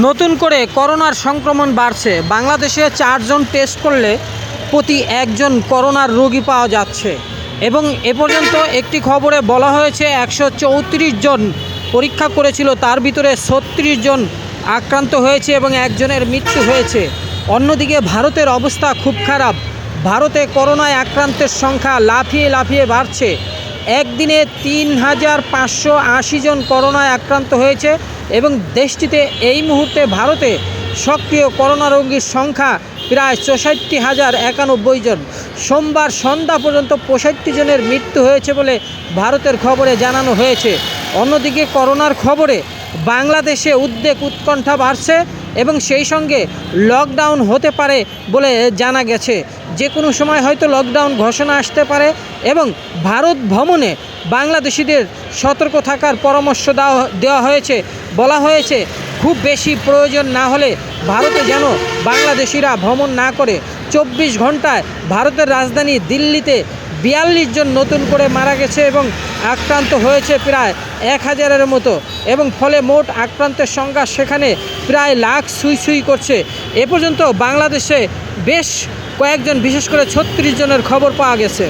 নতুন করে করোনার সংক্রমণ বাড়ছে। বাংলাদেশে চারজন টেস্ট করলে প্রতি একজন করোনার রোগী পাওয়া যাচ্ছে। এবং এ পর্যন্ত একটি খবরে বলা হয়েছে, একশো চৌত্রিশ জন পরীক্ষা করেছিল, তার ভিতরে ছত্রিশ জন আক্রান্ত হয়েছে এবং একজনের মৃত্যু হয়েছে। অন্যদিকে ভারতের অবস্থা খুব খারাপ। ভারতে করোনায় আক্রান্তের সংখ্যা লাফিয়ে লাফিয়ে বাড়ছে। একদিনে তিন হাজার পাঁচশো আশি জন করোনায় আক্রান্ত হয়েছে এবং দেশটিতে এই মুহূর্তে ভারতে সক্রিয় করোনা রোগীর সংখ্যা প্রায় চৌষট্টি হাজার একানব্বই জন। সোমবার সন্ধ্যা পর্যন্ত পঁয়ষট্টি জনের মৃত্যু হয়েছে বলে ভারতের খবরে জানানো হয়েছে। অন্যদিকে করোনার খবরে বাংলাদেশে উদ্বেগ উৎকণ্ঠা বাড়ছে। এবং সেই সঙ্গে লকডাউন হতে পারে বলে জানা গেছে। যে কোনো সময় হয়তো লকডাউন ঘোষণা আসতে পারে এবং ভারত ভ্রমণে বাংলাদেশিদের সতর্ক থাকার পরামর্শ দেওয়া দেওয়া হয়েছে। বলা হয়েছে, খুব বেশি প্রয়োজন না হলে ভারতে যেন বাংলাদেশিরা ভ্রমণ না করে। চব্বিশ ঘন্টায় ভারতের রাজধানী দিল্লিতে বিয়াল্লিশ জন নতুন করে মারা গেছে এবং আক্রান্ত হয়েছে প্রায় এক হাজারের মতো এবং ফলে মোট আক্রান্তের সংখ্যা সেখানে প্রায় লাখ সুই সুই করছে। এ পর্যন্ত বাংলাদেশে বেশ কয়েকজন, বিশেষ করে ছত্রিশ জনের খবর পাওয়া গেছে।